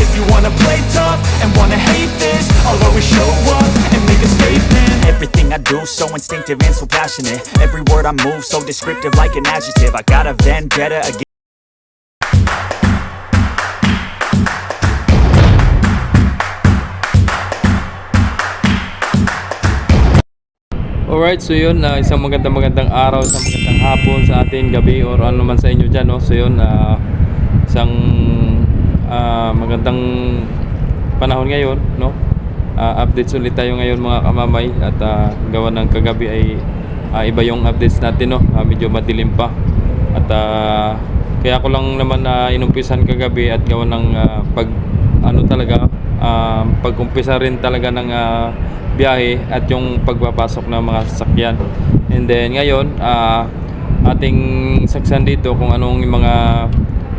If you wanna play tough and wanna hate this. I'll always show up and make a statement. Everything I do so instinctive and so passionate. Every word I move so descriptive like an adjective. I got a vendetta against Alright, so yun, ah, isang magandang magandang araw, isang magandang hapon sa atin, gabi or ano man sa inyo dyan, no? So yun, ah, isang ah, magandang panahon ngayon, no? Ah, updates ulit tayo ngayon mga kamamay at ah, gawa ng kagabi ay ah, iba yung updates natin, no? Ah, medyo madilim pa. At ah, kaya ko lang naman na inumpisan kagabi at gawa ng ah, pag ano talaga ah, pag-umpisa rin talaga ng ah, biyahe at yung pagpapasok ng mga sasakyan. And then ngayon, ah, ating saksan dito kung anong mga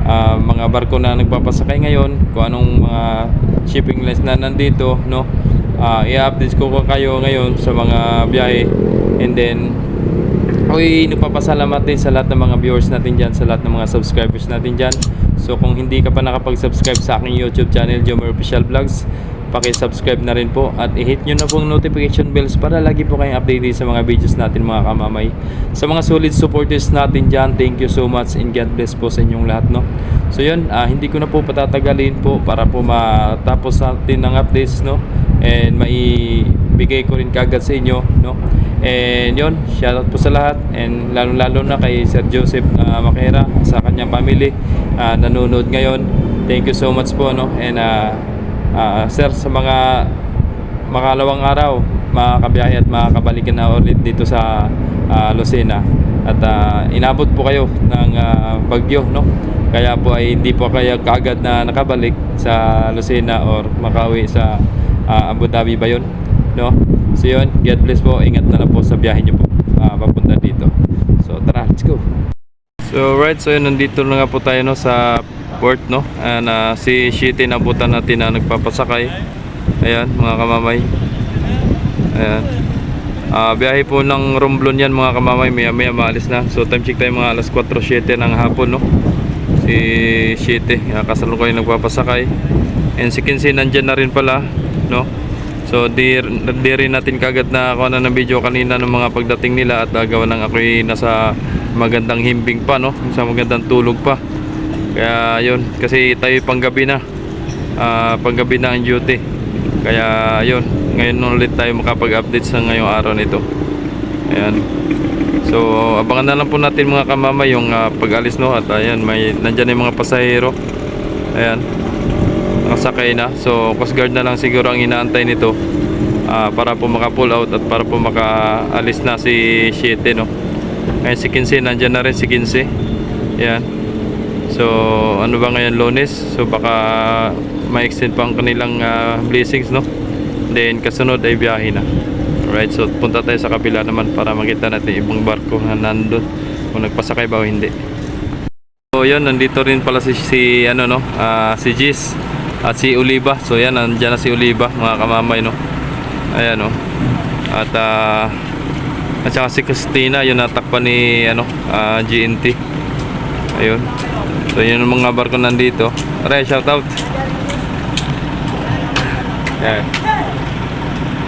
ah, mga barko na nagpapasakay ngayon, kung anong mga shipping lines na nandito, no? Ah, i-update ko kayo ngayon sa mga biyahe. And then Ako'y nagpapasalamat din sa lahat ng mga viewers natin dyan, sa lahat ng mga subscribers natin dyan. So kung hindi ka pa nakapag-subscribe sa aking YouTube channel, Jomer Official Vlogs, paki-subscribe na rin po at i-hit nyo na pong notification bells para lagi po kayong updated sa mga videos natin mga kamamay. Sa mga solid supporters natin dyan, thank you so much and God bless po sa inyong lahat. No? So yun, ah, hindi ko na po patatagalin po para po matapos natin ng updates no? and maibigay ko rin kagad sa inyo. No? And yun, shoutout po sa lahat and lalo-lalo na kay Sir Joseph uh, Makera sa kanyang family ah, nanonood ngayon. Thank you so much po no. And ah, ah, sir sa mga makalawang araw, makakabiyahe at makakabalikan na ulit dito sa ah, Lucena. At ah, inabot po kayo ng ah, bagyo no. Kaya po ay hindi po kayo kaagad na nakabalik sa Lucena or makauwi sa ah, Abu Dhabi ba yun? No? So yun, God bless po. Ingat na lang po sa biyahe nyo po ah, papunta dito. So tara, let's go. So right, so yun, nandito na nga po tayo no, sa port no. And, ah, si Shitty nabutan natin na nagpapasakay. Ayan, mga kamamay. Ayan. Ah, biyahe po ng Romblon yan mga kamamay, maya maya maalis na. So time check tayo mga alas 4.07 ng hapon no. Si Shitty, uh, kasalukuyan nagpapasakay. And si Kinsey nandyan na rin pala, no. So di, di natin kagad na ako na ng video kanina ng mga pagdating nila at uh, gawa ng ako'y nasa magandang himbing pa no, sa magandang tulog pa. Kaya yun, kasi tayo panggabi na. Ah, panggabi na ang duty. Kaya yun, ngayon ulit tayo makapag-update sa ngayong araw nito. Ayan. So, abangan na lang po natin mga kamama yung ah, pag-alis no at ayan, may nandiyan yung mga pasahero. Ayan nakasakay na. So, Coast Guard na lang siguro ang inaantay nito ah, para po maka-pull out at para po makaalis na si Shete, no? Ngayon si Kinsey, nandyan na rin si Kinsey. Yan. So, ano ba ngayon, Lunes? So, baka ma-extend pa ang kanilang ah, blessings, no? Then, kasunod ay biyahe na. Alright, so punta tayo sa kabila naman para makita natin ibang barko na nandun kung nagpasakay ba o hindi. So yun, nandito rin pala si, si ano no, ah, si Gis at si Oliva. So yan, nandiyan na si Oliva, mga kamamay no. Ayan no. At ah, at saka si Christina, yun natakpan ni ano, ah, GNT. Ayun. So yun ang mga barko nandito. Tara, shout out. Yan.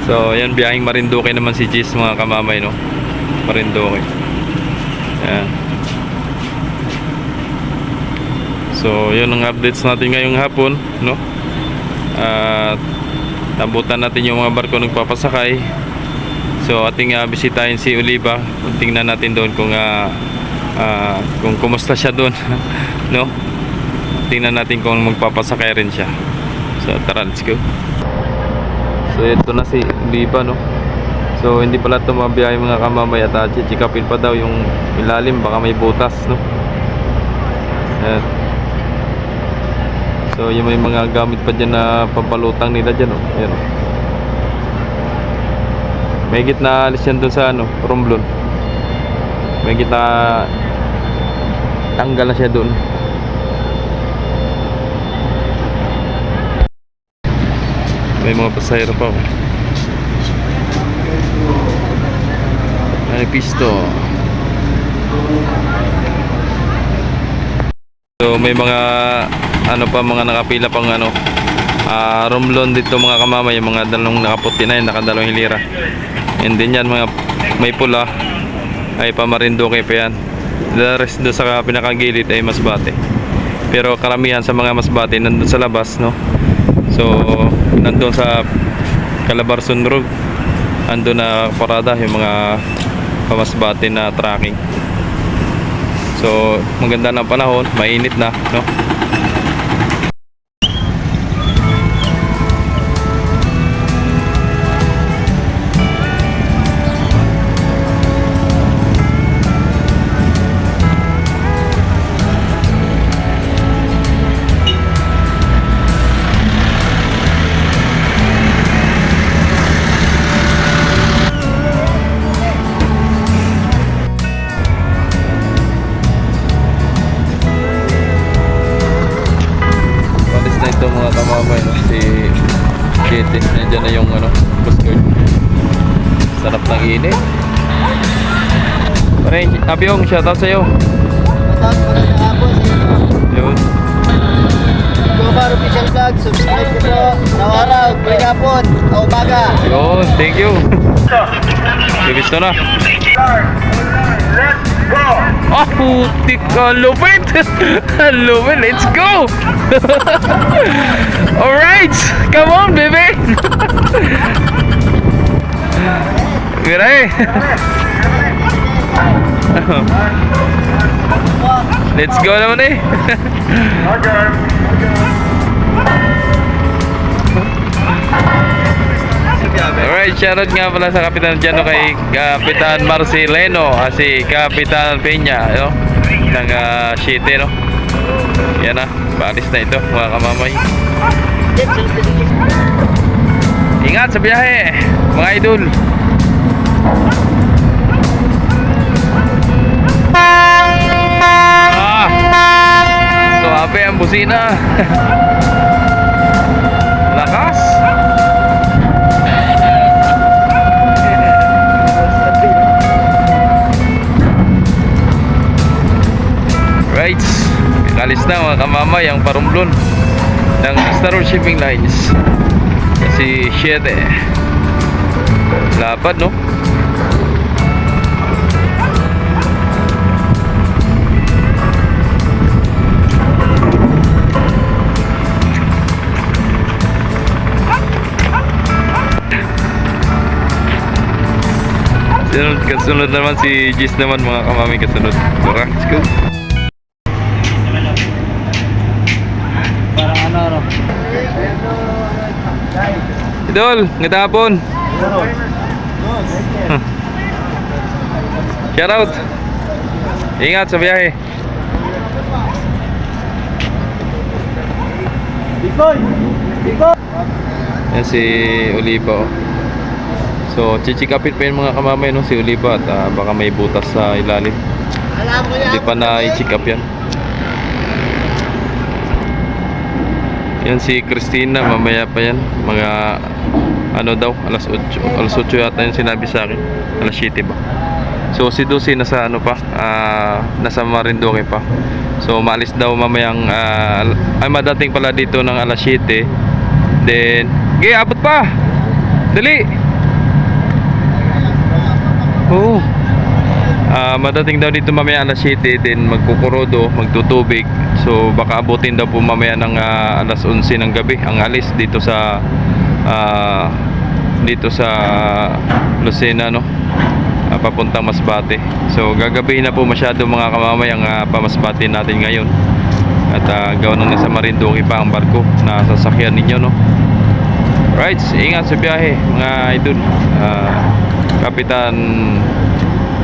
So yan, biyahing Marinduque naman si Gis, mga kamamay no. Marinduque. Yan. So, yun ang updates natin ngayong hapon, no? At nabutan natin yung mga barko nagpapasakay. So, ating uh, bisitahin si Oliva. Tingnan natin doon kung ah, ah, kung kumusta siya doon, no? Tingnan natin kung magpapasakay rin siya. So, tara, let's go. So, ito na si Oliva, no? So, hindi pala ito mabiyahe mga kamamay at uh, chikapin pa daw yung ilalim, baka may butas, no? Ayan. So yung may mga gamit pa dyan na pampalutang nila dyan oh. Ayan oh. May gitna alis yan dun sa ano, Romblon. May gitna tanggal na siya dun. May mga pasahero pa. Oh. May pisto. So may mga ano pa mga nakapila pang ano ah romlon dito mga kamama yung mga dalawang nakaputi na yun nakadalawang hilira and then yan mga may pula ay pamarindoke pa yan the rest do sa pinakagilid ay masbate. Pero karamihan sa mga masbate nandun sa labas no? So nandun sa Calabarzon Road andun na parada yung mga pamasbate na tracking. So, maganda ng panahon, mainit na, no? Kitty, nandiyan na yung ano, buskard. Sarap ng init. Pare, Abiyong, shoutout sa'yo. Shoutout po ng hapon sa inyo. Yun. Gomar Official Vlog, subscribe ko po. Nawaraw, tuwing hapon, o umaga. Yun, thank you. Ibisto na. Ah, putik ka, lupit! lupit, let's go! Alright, come on, baby! Miray! let's go naman eh! Alright, shoutout nga pala sa Kapitan Jano kay Kapitan Marceleno ah, si Kapitan Peña no? ng uh, City no? Yan na, paalis na ito mga kamamay Ingat sa biyahe mga idol Ah! Suabe ang busina alis na mga kamamay ang parumblon ng Star Shipping Lines. Si 7. Lapad, no? Sunod, kasunod naman si Gis naman mga kamami kasunod. Tara, let's. Idol, ngayong hapon. Shout out. Ingat sa biyahe. Bikoy! Bikoy! Yan si Oliva. oh. So, chichikapit pa yun mga kamamay no, si Oliva at ah, baka may butas sa ilalim. Hindi pa na i-check up yan. Yan si Christina, mamaya pa yan. Mga ano daw, alas 8. Alas 8 yata yung sinabi sa akin. Alas 7 ba? So si Dusi nasa ano pa, ah, nasa Marinduque pa. So maalis daw mamayang ah, ay madating pala dito ng alas 7. Then, gay abot pa. Dali. Oo. Ah, madating daw dito mamaya alas 7 then magkukurodo, magtutubig. So baka abutin daw po mamaya ng ah, alas 11 ng gabi ang alis dito sa ah, dito sa Lucena no. Ah, papuntang Masbate. So gagabihin na po masyado mga kamamay ang ah, pamasbate natin ngayon. At uh, gawa nung nasa Marinduque pa ang barko na sasakyan ninyo no. Right, ingat sa biyahe mga idol. Ah, Kapitan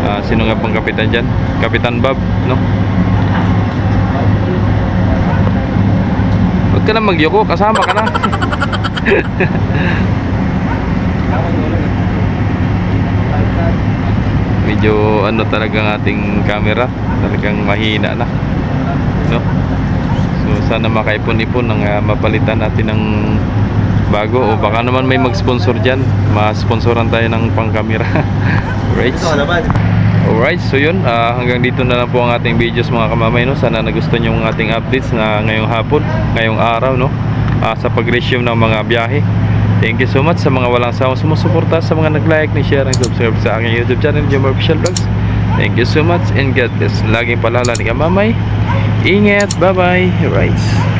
ah, sino nga bang kapitan diyan? Kapitan Bob, no? Huwag ka na magyoko, kasama ka na. medyo ano talagang ating camera talagang mahina na no so sana makaipon-ipon ng ah, mapalitan natin ng bago o baka naman may mag-sponsor dyan ma-sponsoran tayo ng pang camera right. Alright, so yun, ah, hanggang dito na lang po ang ating videos mga kamamay, no? Sana nagustuhan nyo ang ating updates na ngayong hapon, ngayong araw, no? Ah, sa pag-resume ng mga biyahe. Thank you so much sa mga walang sawang sumusuporta, sa mga nag-like, ni-share, and subscribe sa aking YouTube channel, Jomar Official Vlogs. Thank you so much and God bless. Laging palala ni kamamay. Ingat, bye-bye. Right.